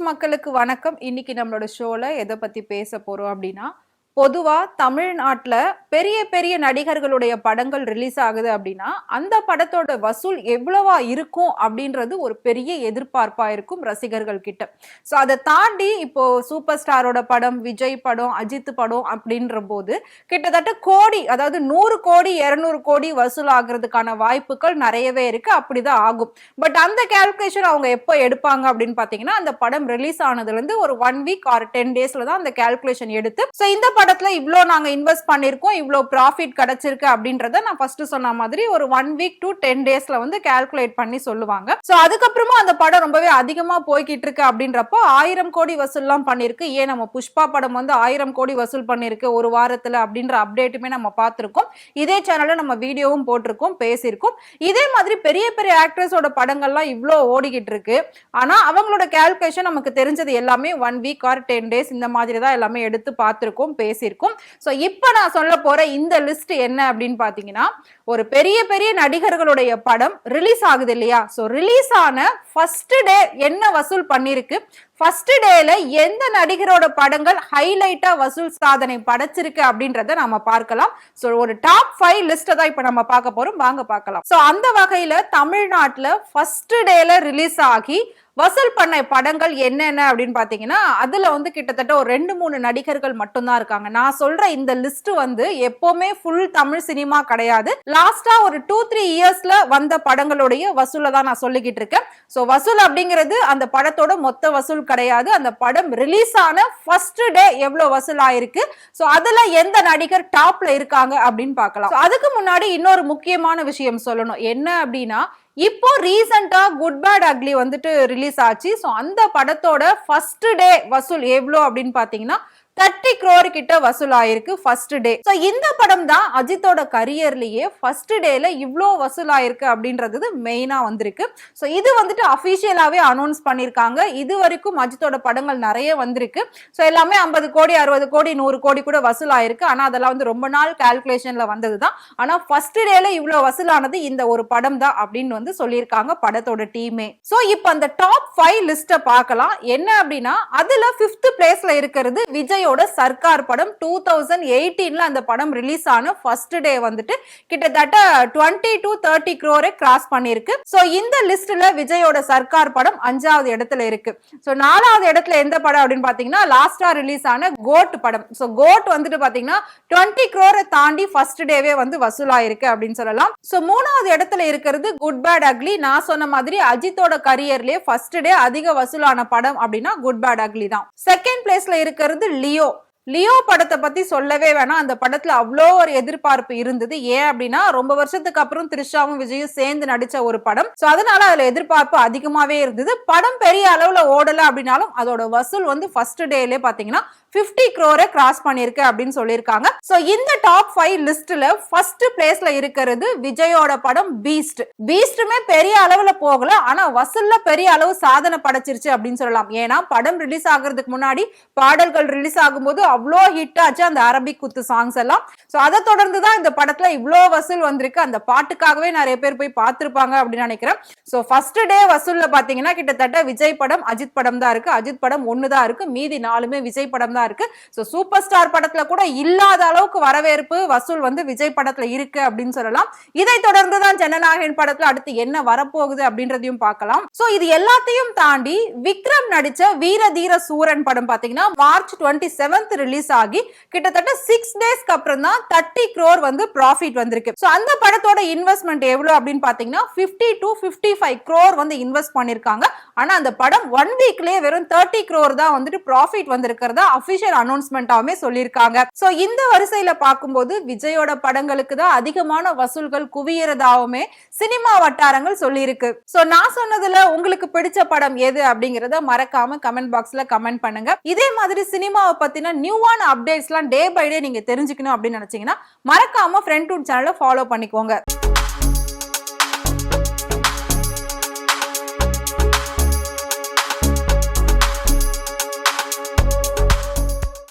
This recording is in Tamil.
மக்களுக்கு வணக்கம். இன்னைக்கு நம்மளோட ஷோவில் எதை பத்தி பேச போறோம் அப்படின்னா பொதுவாக தமிழ்நாட்டில் பெரிய பெரிய நடிகர்களுடைய படங்கள் ரிலீஸ் ஆகுது அப்படின்னா அந்த படத்தோட வசூல் எவ்வளவா இருக்கும் அப்படின்றது ஒரு பெரிய எதிர்பார்ப்பாக இருக்கும் ரசிகர்கள் கிட்ட. ஸோ அதை தாண்டி இப்போ சூப்பர் ஸ்டாரோட படம் விஜய் படம் அஜித் படம் அப்படின்ற போது கிட்டத்தட்ட கோடி அதாவது நூறு கோடி இருநூறு கோடி வசூல் ஆகுறதுக்கான வாய்ப்புகள் நிறையவே இருக்கு. அப்படிதான் ஆகும். பட் அந்த கால்குலேஷன் அவங்க எப்போ எடுப்பாங்க அப்படின்னு பார்த்தீங்கன்னா அந்த படம் ரிலீஸ் ஆனதுலேருந்து ஒரு ஒன் வீக் ஆர் டென் டேஸ்ல தான் அந்த கால்குலேஷன் எடுத்து ஸோ இந்த படம் படத்துல இவ்வளோ நாங்க இன்வெஸ்ட் பண்ணிருக்கோம் இவ்வளோ ப்ராஃபிட் கிடைச்சிருக்கு அப்படின்றத நான் ஃபர்ஸ்ட் சொன்ன மாதிரி ஒரு ஒன் வீக் டு டென் டேஸ்ல வந்து கால்குலேட் பண்ணி சொல்லுவாங்க. ஸோ அதுக்கப்புறமா அந்த படம் ரொம்பவே அதிகமா போய்கிட்டு இருக்கு அப்படின்றப்போ ஆயிரம் கோடி வசூல்லாம் பண்ணிருக்கு. ஏன் நம்ம புஷ்பா படம் வந்து ஆயிரம் கோடி வசூல் பண்ணிருக்கு ஒரு வாரத்துல அப்படின்ற அப்டேட்டுமே நம்ம பார்த்திருக்கோம். இதே சேனல்ல நம்ம வீடியோவும் போட்டிருக்கோம் பேசியிருக்கோம். இதே மாதிரி பெரிய பெரிய ஆக்ட்ரஸோட படங்கள்லாம் இவ்வளோ ஓடிக்கிட்டு இருக்கு. ஆனா அவங்களோட கால்குலேஷன் நமக்கு தெரிஞ்சது எல்லாமே one week or ten days இந்த மாதிரி தான் எல்லாமே எடுத்து பார்த்திருக்கோம் பேசியிருக்கோம். ஸோ இப்போ நான் சொல்ல போற இந்த லிஸ்ட் என்ன அப்படின்னு பார்த்தீங்கன்னா ஒரு பெரிய பெரிய நடிகர்களுடைய படம் ரிலீஸ் ஆகுது இல்லையா? ஸோ ரிலீஸ் ஆன ஃபர்ஸ்ட் டே என்ன வசூல் பண்ணிருக்கு ஃபர்ஸ்ட் டேல எந்த நடிகரோட படங்கள் ஹைலைட்டா வசூல் சாதனை படைச்சிருக்கு அப்படின்றத நம்ம பார்க்கலாம். ஸோ ஒரு டாப் ஃபைவ் லிஸ்ட்டை தான் இப்போ நம்ம பார்க்க போறோம். வாங்க பார்க்கலாம். ஸோ அந்த வகையில தமிழ்நாட்டில் ஃபர்ஸ்ட் டேல ரிலீஸ் ஆகி வசூல் பண்ண படங்கள் என்னென்ன அப்படின்னு பாத்தீங்கன்னா அதுல வந்து கிட்டத்தட்ட ஒரு ரெண்டு மூணு நடிகர்கள் மட்டும்தான் இருக்காங்க. நான் சொல்ற இந்த லிஸ்ட் வந்து எப்பவுமே ஃபுல் தமிழ் சினிமா கிடையாது. லாஸ்டா ஒரு டூ த்ரீ இயர்ஸ்ல வந்த படங்களுடைய வசூலை தான் நான் சொல்லிக்கிட்டு இருக்கேன். ஸோ வசூல் அப்படிங்கிறது அந்த படத்தோட மொத்த வசூல் கிடையாது. அந்த படம் ரிலீஸ் ஆன ஃபர்ஸ்ட் டே எவ்வளவு வசூல் ஆயிருக்கு. ஸோ அதுல எந்த நடிகர் டாப்ல இருக்காங்க அப்படின்னு பார்க்கலாம். அதுக்கு முன்னாடி இன்னொரு முக்கியமான விஷயம் சொல்லணும். என்ன அப்படின்னா இப்போ ரீசெண்டா குட் பேட் அக்லி வந்துட்டு ரிலீஸ் ஆச்சு. ஸோ அந்த படத்தோட ஃபர்ஸ்ட் டே வசூல் எவ்வளோ அப்படின்னு பார்த்தீங்கன்னா தேர்ட்டி க்ரோர் கிட்ட வசூல் ஆயிருக்கு ஃபர்ஸ்ட் டே ஸோ இந்த படம் தான் அஜித்தோட கரியர்லயே ஃபர்ஸ்ட் டேல இவ்வளோ வசூல் ஆயிருக்கு அப்படின்றது மெயினா வந்திருக்கு. ஸோ இது வந்துட்டு அஃபிஷியலாவே அனௌன்ஸ் பண்ணியிருக்காங்க இது வரைக்கும் அஜித்தோட படங்கள் நிறைய வந்திருக்கு. ஸோ எல்லாமே ஐம்பது கோடி அறுபது கோடி நூறு கோடி கூட வசூல் ஆயிருக்கு அதெல்லாம் வந்து ரொம்ப நாள் கால்குலேஷன்ல வந்தது தான் ஆனால் ஃபர்ஸ்ட் டேல இவ்வளோ வசூலானது இந்த ஒரு படம் தான் அப்படின்னு வந்து சொல்லியிருக்காங்க படத்தோட டீமே ஸோ இப்போ அந்த டாப் ஃபைவ் லிஸ்ட்டை பார்க்கலாம். என்ன அப்படின்னா அதுல ஃபிஃப்த் பிளேஸ்ல இருக்கிறது விஜய் விஜயோட சர்க்கார் படம் டூ தௌசண்ட் எயிட்டீன்ல அந்த படம் ரிலீஸ் ஆன ஃபர்ஸ்ட் டே வந்துட்டு கிட்டத்தட்ட டுவெண்ட்டி டு தேர்ட்டி க்ரோரை கிராஸ் பண்ணியிருக்கு. ஸோ இந்த லிஸ்ட்ல விஜயோட சர்க்கார் படம் அஞ்சாவது இடத்துல இருக்கு. ஸோ நாலாவது இடத்துல எந்த படம் அப்படின்னு பாத்தீங்கன்னா லாஸ்டா ரிலீஸ் ஆன கோட் படம். ஸோ கோட் வந்துட்டு பாத்தீங்கன்னா டுவெண்ட்டி க்ரோரை தாண்டி ஃபர்ஸ்ட் டேவே வந்து வசூலாயிருக்கு அப்படின்னு சொல்லலாம். ஸோ மூணாவது இடத்துல இருக்கிறது குட் பேட் அக்லி நான் சொன்ன மாதிரி அஜித்தோட கரியர்லயே ஃபர்ஸ்ட் டே அதிக வசூலான படம் அப்படின்னா குட் பேட் அக்லி தான். செகண்ட் பிளேஸ்ல இருக்கிறது லியோ を லியோ படத்தை பத்தி சொல்லவே வேணாம். அந்த படத்துல அவ்வளோ ஒரு எதிர்பார்ப்பு இருந்தது. ஏன் அப்படின்னா ரொம்ப வருஷத்துக்கு அப்புறம் த்ரிஷாவும் விஜயும் சேர்ந்து நடிச்ச ஒரு படம். ஸோ அதனால அதுல எதிர்பார்ப்பு அதிகமாவே இருந்தது. படம் பெரிய அளவுல ஓடல அப்படின்னாலும் அதோட வசூல் வந்து ஃபர்ஸ்ட் டேலே பாத்தீங்கன்னா பிப்டி க்ரோரை கிராஸ் பண்ணிருக்கு அப்படின்னு சொல்லியிருக்காங்க. ஸோ இந்த டாப் ஃபைவ் லிஸ்ட்ல ஃபர்ஸ்ட் பிளேஸ்ல இருக்கிறது விஜயோட படம் பீஸ்ட் பீஸ்டுமே பெரிய அளவுல போகல. ஆனா வசூல்ல பெரிய அளவு சாதனை படைச்சிருச்சு அப்படின்னு சொல்லலாம். ஏன்னா படம் ரிலீஸ் ஆகிறதுக்கு முன்னாடி பாடல்கள் ரிலீஸ் ஆகும்போது அவ்வளோ ஹிட் ஆச்சு அந்த அரபிக் குத்து சாங்ஸ் எல்லாம். சோ அதை தொடர்ந்து தான் இந்த படத்துல இவ்வளோ வசூல் வந்திருக்கு. அந்த பாட்டுக்காகவே நிறைய பேர் போய் பார்த்துருப்பாங்க அப்படின்னு நினைக்கிறேன். சோ ஃபர்ஸ்ட் டே வசூல்ல பாத்தீங்கன்னா கிட்டத்தட்ட விஜய் படம் அஜித் படம் தான் இருக்கு. அஜித் படம் ஒன்னு தான் இருக்கு. மீதி நாலுமே விஜய் படம் தான் இருக்கு. ஸோ சூப்பர் ஸ்டார் படத்துல கூட இல்லாத அளவுக்கு வரவேற்பு வசூல் வந்து விஜய் படத்துல இருக்கு அப்படின்னு சொல்லலாம். இதை தொடர்ந்து தான் ஜனநாயகன் படத்துல அடுத்து என்ன வரப்போகுது அப்படின்றதையும் பார்க்கலாம். சோ இது எல்லாத்தையும் தாண்டி விக்ரம் நடிச்ச வீர தீர சூரன் படம் பாத்தீங்கன்னா மார்ச் டுவெண்ட்டி செவன்த் ரிலீஸ் ஆகி கிட்டத்தட்ட சிக்ஸ் டேஸ்க்கு அப்புறம் தான் தேர்ட்டி க்ரோர் வந்து ப்ராஃபிட் வந்திருக்கு. ஸோ அந்த படத்தோட இன்வெஸ்ட்மெண்ட் எவ்வளோ அப்படின்னு பார்த்தீங்கன்னா ஃபிஃப்டி டு 55 ஃபைவ் க்ரோர் வந்து இன்வெஸ்ட் பண்ணியிருக்காங்க ஆனால் அந்த படம் ஒன் வீக்லேயே வெறும் தேர்ட்டி க்ரோர் தான் வந்துட்டு ப்ராஃபிட் வந்திருக்கிறதா அஃபிஷியல் அனௌன்ஸ்மெண்டாவுமே சொல்லியிருக்காங்க. ஸோ இந்த வரிசையில் பார்க்கும்போது விஜயோட படங்களுக்கு தான் அதிகமான வசூல்கள் குவியறதாகவுமே சினிமா வட்டாரங்கள் சொல்லியிருக்கு. ஸோ நான் சொன்னதுல உங்களுக்கு பிடிச்ச படம் எது அப்படிங்கிறத மறக்காம கமெண்ட் பாக்ஸ்ல கமெண்ட் பண்ணுங்க. இதே மாதிரி சினிமாவை பத்தின நியூவான அப்டேட்ஸ்லாம் டே பை டே நீங்க தெரிஞ்சுக்கணும் அப்படின்னு நினைச்சீங்கன்னா மறக்காம ஃப்ரெண்ட் டூட் சேனலை ஃபாலோ பண்ணிக்கோங்க.